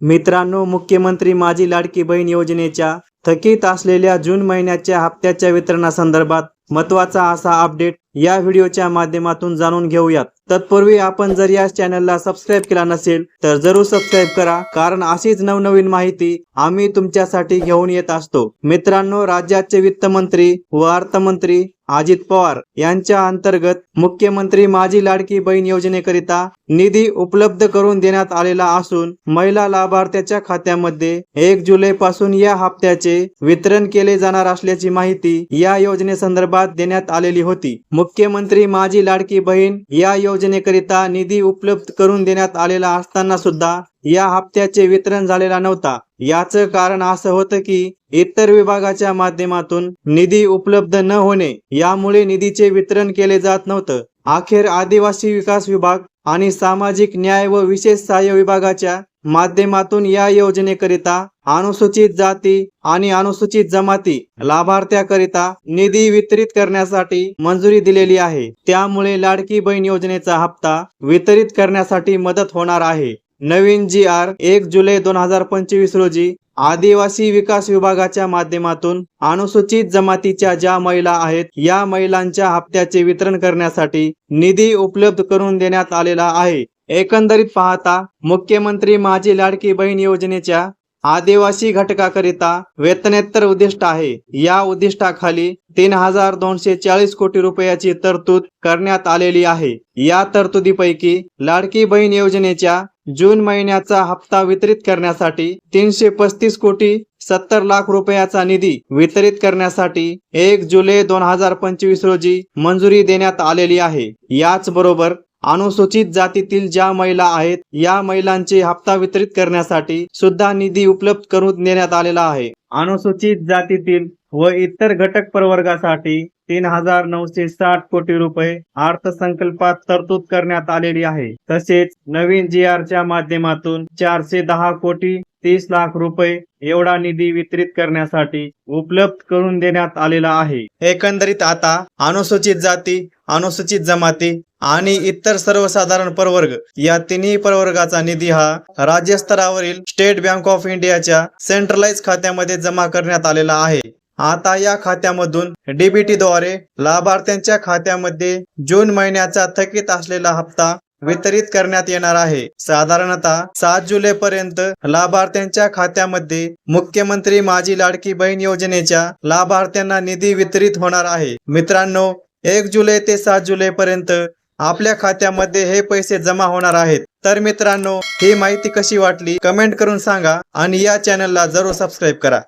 मित्रांनो मुख्यमंत्री माझी लाडकी बहीण योजनेच्या थकीत असलेल्या जून महिन्याच्या हप्त्याच्या वितरणासंदर्भात महत्त्वाचा असा अपडेट या व्हिडिओच्या माध्यमातून जाणून घेऊयात. तत्पूर्वी आपण जर या चॅनलला सबस्क्राईब केला नसेल तर जरूर सबस्क्राईब करा कारण अशीच नवनवीन माहिती आम्ही तुमच्यासाठी घेऊन येत असतो. मित्रांनो राज्याचे वित्त मंत्री व अर्थमंत्री अजित पवार यांच्या अंतर्गत मुख्यमंत्री माझी लाडकी बहीण योजनेकरिता निधी उपलब्ध करून देण्यात आलेला असून महिला लाभार्थ्याच्या खात्यामध्ये एक जुलै पासून या हप्त्याचे वितरण केले जाणार असल्याची माहिती या योजनेसंदर्भात देण्यात आलेली होती. मुख्यमंत्री माझी लाडकी बहीण या योजनेकरिता निधी उपलब्ध करून देण्यात आलेला असताना सुद्धा या हप्त्याचे वितरण झालेला नव्हता. याचं कारण असं होतं की इतर विभागाच्या माध्यमातून निधी उपलब्ध न होणे यामुळे निधीचे वितरण केले जात नव्हतं. अखेर आदिवासी विकास विभाग आणि सामाजिक न्याय व विशेष सहाय्य विभागाच्या माध्यमातून या योजनेकरिता अनुसूचित जाती आणि अनुसूचित जमाती लाभार्थ्याकरिता निधी वितरित करण्यासाठी मंजुरी दिलेली आहे. त्यामुळे लाडकी बहीण योजनेचा हप्ता वितरित करण्यासाठी मदत होणार आहे. नवीन जी आर एक जुलै दोन हजार पंचवीस रोजी आदिवासी विकास विभागाच्या माध्यमातून अनुसूचित जमातीच्या ज्या महिला आहेत या महिलांच्या हप्त्याचे वितरण करण्यासाठी निधी उपलब्ध करून देण्यात आलेला आहे. एकंदरीत पाहता मुख्यमंत्री माझी लाडकी बहीण योजनेच्या आदिवासी घटकाकरिता वेतनेतर उद्दिष्ट आहे. या उद्दिष्टाखाली तीन हजार दोनशे चाळीस कोटी रुपयाची तरतूद करण्यात आलेली आहे. या तरतुदीपैकी लाडकी बहीण योजनेच्या जून महिन्याचा हप्ता वितरित करण्यासाठी तीनशे पस्तीस कोटी सत्तर लाख रुपयाचा निधी वितरित करण्यासाठी एक जुलै दोन हजार पंचवीस रोजी मंजुरी देण्यात आलेली आहे. याचबरोबर अनुसूचित जातीतील ज्या महिला आहेत या महिलांचे हप्ता वितरित करण्यासाठी सुद्धा निधी उपलब्ध करून देण्यात आलेला आहे. अनुसूचित जातीतील व इतर घटक प्रवर्गासाठी तीन हजार नऊशे साठ कोटी रुपये अर्थसंकल्पात तरतूद करण्यात आलेली आहे. तसेच नवीन जी च्या माध्यमातून चारशे दहा कोटी तीस लाख रुपये एवढा निधी वितरित करण्यासाठी उपलब्ध करून देण्यात आलेला आहे. एकंदरीत आता अनुसूचित जाती अनुसूचित जमाती आणि इतर सर्वसाधारण प्रवर्ग या तिन्ही प्रवर्गाचा निधी हा राज्य स्तरावरील स्टेट बँक ऑफ इंडियाच्या सेंट्रलाइज खात्यामध्ये जमा करण्यात आलेला आहे. आता या खात्यामधून डीबीटी द्वारे लाभार्थ्यांच्या खात्यामध्ये जून महिन्याचा थकीत असलेला हप्ता वितरित करण्यात येणार आहे. साधारणतः सात जुलै पर्यंत लाभार्थ्यांच्या खात्यामध्ये मुख्यमंत्री माझी लाडकी बहीण योजनेच्या लाभार्थ्यांना निधी वितरित होणार आहे. मित्रांनो एक जुलै ते सात जुलै पर्यंत आपल्या खात्यामध्ये हे पैसे जमा होणार आहेत. तर मित्रांनो ही माहिती कशी वाटली कमेंट करून सांगा आणि या चॅनलला जरूर सबस्क्राईब करा.